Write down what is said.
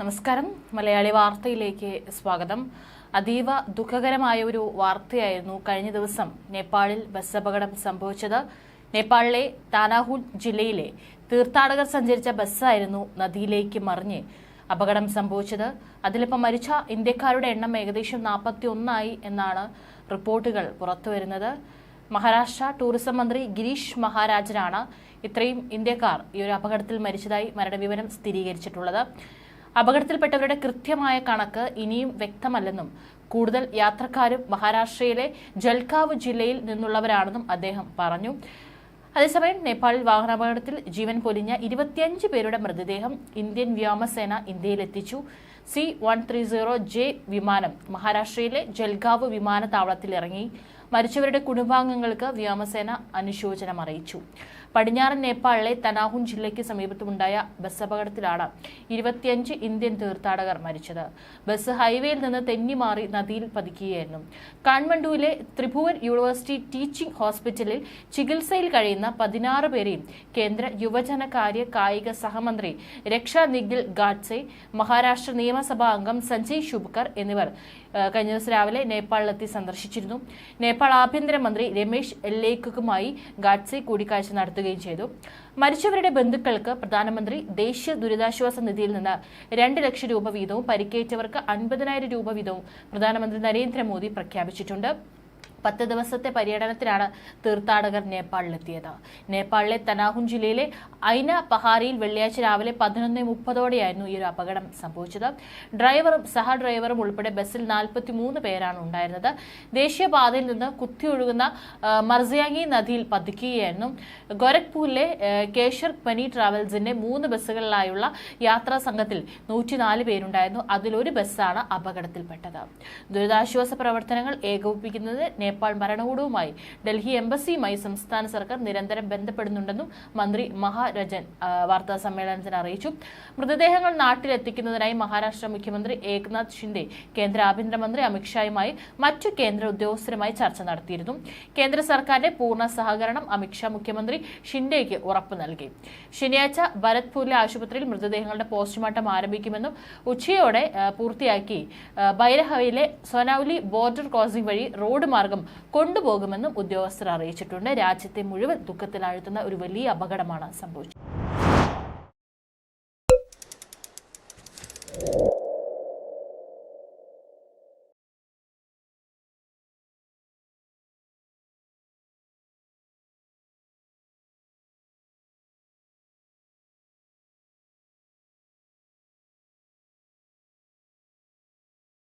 നമസ്കാരം. മലയാളി വാർത്തയിലേക്ക് സ്വാഗതം. അതീവ ദുഃഖകരമായ ഒരു വാർത്തയായിരുന്നു കഴിഞ്ഞ ദിവസം നേപ്പാളിൽ ബസ് അപകടം സംഭവിച്ചത്. നേപ്പാളിലെ താനാഹുൽ ജില്ലയിലെ തീർത്ഥാടകർ സഞ്ചരിച്ച ബസ്സായിരുന്നു നദിയിലേക്ക് മറിഞ്ഞ് അപകടം സംഭവിച്ചത്. അതിലിപ്പോൾ മരിച്ച ഇന്ത്യക്കാരുടെ എണ്ണം ഏകദേശം നാൽപ്പത്തി ഒന്നായി എന്നാണ് റിപ്പോർട്ടുകൾ പുറത്തുവരുന്നത് മഹാരാഷ്ട്ര ടൂറിസം മന്ത്രി ഗിരീഷ് മഹാരാജനാണ് ഇത്രയും ഇന്ത്യക്കാർ ഈ ഒരു അപകടത്തിൽ മരിച്ചതായി മരണവിവരം സ്ഥിരീകരിച്ചിട്ടുള്ളത്. അപകടത്തിൽപ്പെട്ടവരുടെ കൃത്യമായ കണക്ക് ഇനിയും വ്യക്തമല്ലെന്നും കൂടുതൽ യാത്രക്കാരും മഹാരാഷ്ട്രയിലെ ജൽഗാവ് ജില്ലയിൽ നിന്നുള്ളവരാണെന്നും അദ്ദേഹം പറഞ്ഞു. അതേസമയം നേപ്പാളിൽ വാഹനാപകടത്തിൽ ജീവൻ പൊലിഞ്ഞ ഇരുപത്തിയഞ്ച് പേരുടെ മൃതദേഹം ഇന്ത്യൻ വ്യോമസേന ഇന്ത്യയിലെത്തിച്ചു. C one three zero J വിമാനം മഹാരാഷ്ട്രയിലെ ജൽഗാവ് വിമാനത്താവളത്തിൽ ഇറങ്ങി മരിച്ചവരുടെ കുടുംബാംഗങ്ങൾക്ക് വ്യോമസേന അനുശോചനം അറിയിച്ചു. പടിഞ്ഞാറൻ നേപ്പാളിലെ തനാഹുൻ ജില്ലയ്ക്ക് സമീപത്തുമുണ്ടായ ബസ് അപകടത്തിലാണ് ഇരുപത്തിയഞ്ച് ഇന്ത്യൻ തീർത്ഥാടകർ മരിച്ചത്. ബസ് ഹൈവേയിൽ നിന്ന് തെന്നിമാറി നദിയിൽ പതിക്കുകയായിരുന്നു. കാൺമണ്ഡുവിലെ ത്രിഭുവൻ യൂണിവേഴ്സിറ്റി ടീച്ചിംഗ് ഹോസ്പിറ്റലിൽ ചികിത്സയിൽ കഴിയുന്ന പതിനാറ് പേരെയും കേന്ദ്ര യുവജനകാര്യ കായിക സഹമന്ത്രി രക്ഷാ നിഖിൽ ഗാഡ്സെ മഹാരാഷ്ട്ര നിയമസഭാ അംഗം സഞ്ജയ് ശുഭ്കർ എന്നിവർ കഴിഞ്ഞ ദിവസം രാവിലെ നേപ്പാളിലെത്തി സന്ദർശിച്ചിരുന്നു. നേപ്പാൾ ആഭ്യന്തരമന്ത്രി രമേശ് എല്ലേക്കുമായി ഗാഡ്സെ കൂടിക്കാഴ്ച നടത്തുകയും ചെയ്തു. മരിച്ചവരുടെ ബന്ധുക്കൾക്ക് പ്രധാനമന്ത്രി ദേശീയ ദുരിതാശ്വാസ നിധിയിൽ നിന്ന് രണ്ട് ലക്ഷം രൂപ വീതവും പരിക്കേറ്റവർക്ക് അൻപതിനായിരം രൂപ വീതവും പ്രധാനമന്ത്രി നരേന്ദ്രമോദി പ്രഖ്യാപിച്ചിട്ടുണ്ട്. പത്ത് ദിവസത്തെ പര്യടനത്തിനാണ് തീർത്ഥാടകർ നേപ്പാളിലെത്തിയത്. നേപ്പാളിലെ തനാഹുൻ ജില്ലയിലെ ഐന പഹാരിയിൽ വെള്ളിയാഴ്ച രാവിലെ പതിനൊന്ന് മുപ്പതോടെയായിരുന്നു ഈ ഒരു അപകടം സംഭവിച്ചത്. ഡ്രൈവറും സഹ ഡ്രൈവറും ഉൾപ്പെടെ ബസ്സിൽ നാൽപ്പത്തി പേരാണ് ഉണ്ടായിരുന്നത്. ദേശീയപാതയിൽ നിന്ന് കുത്തിയൊഴുകുന്ന മർസിയാങ്ങി നദിയിൽ പതിക്കുകയായിരുന്നു. ഗോരഖ്പൂരിലെ കേശർ പനി ട്രാവൽസിന്റെ മൂന്ന് ബസ്സുകളിലായുള്ള യാത്രാ സംഘത്തിൽ നൂറ്റിനാല് പേരുണ്ടായിരുന്നു. അതിലൊരു ബസ്സാണ് അപകടത്തിൽപ്പെട്ടത്. ദുരിതാശ്വാസ പ്രവർത്തനങ്ങൾ ഏകോപിപ്പിക്കുന്നത് നേപ്പാൾ ഭരണകൂടവുമായി ഡൽഹി എംബസിയുമായി സംസ്ഥാന സർക്കാർ നിരന്തരം ബന്ധപ്പെടുന്നുണ്ടെന്നും മന്ത്രി മഹാരജൻ വാർത്താ സമ്മേളനത്തിൽ അറിയിച്ചു. മൃതദേഹങ്ങൾ നാട്ടിലെത്തിക്കുന്നതിനായി മഹാരാഷ്ട്ര മുഖ്യമന്ത്രി ഏക്നാഥ് ഷിൻഡെ കേന്ദ്ര ആഭ്യന്തരമന്ത്രി അമിത്ഷായുമായി മറ്റു കേന്ദ്ര ഉദ്യോഗസ്ഥരുമായി ചർച്ച നടത്തിയിരുന്നു. കേന്ദ്ര സർക്കാരിന്റെ പൂർണ സഹകരണം അമിത്ഷാ മുഖ്യമന്ത്രി ഷിൻഡെയ്ക്ക് ഉറപ്പു നൽകി. ശനിയാഴ്ച ഭരത്പൂരിലെ ആശുപത്രിയിൽ മൃതദേഹങ്ങളുടെ പോസ്റ്റ്മോർട്ടം ആരംഭിക്കുമെന്നും ഉച്ചയോടെ പൂർത്തിയാക്കി ബൈരഹവയിലെ സൊനൌലി ബോർഡർ ക്രോസിംഗ് വഴി റോഡ് മാർഗം കൊണ്ടുപോകുമെന്നും ഉദ്യോഗസ്ഥർ അറിയിച്ചിട്ടുണ്ട്. രാജ്യത്തെ മുഴുവൻ ദുഃഖത്തിലാഴ്ത്തുന്ന ഒരു വലിയ അപകടമാണ് സംഭവിച്ചത്.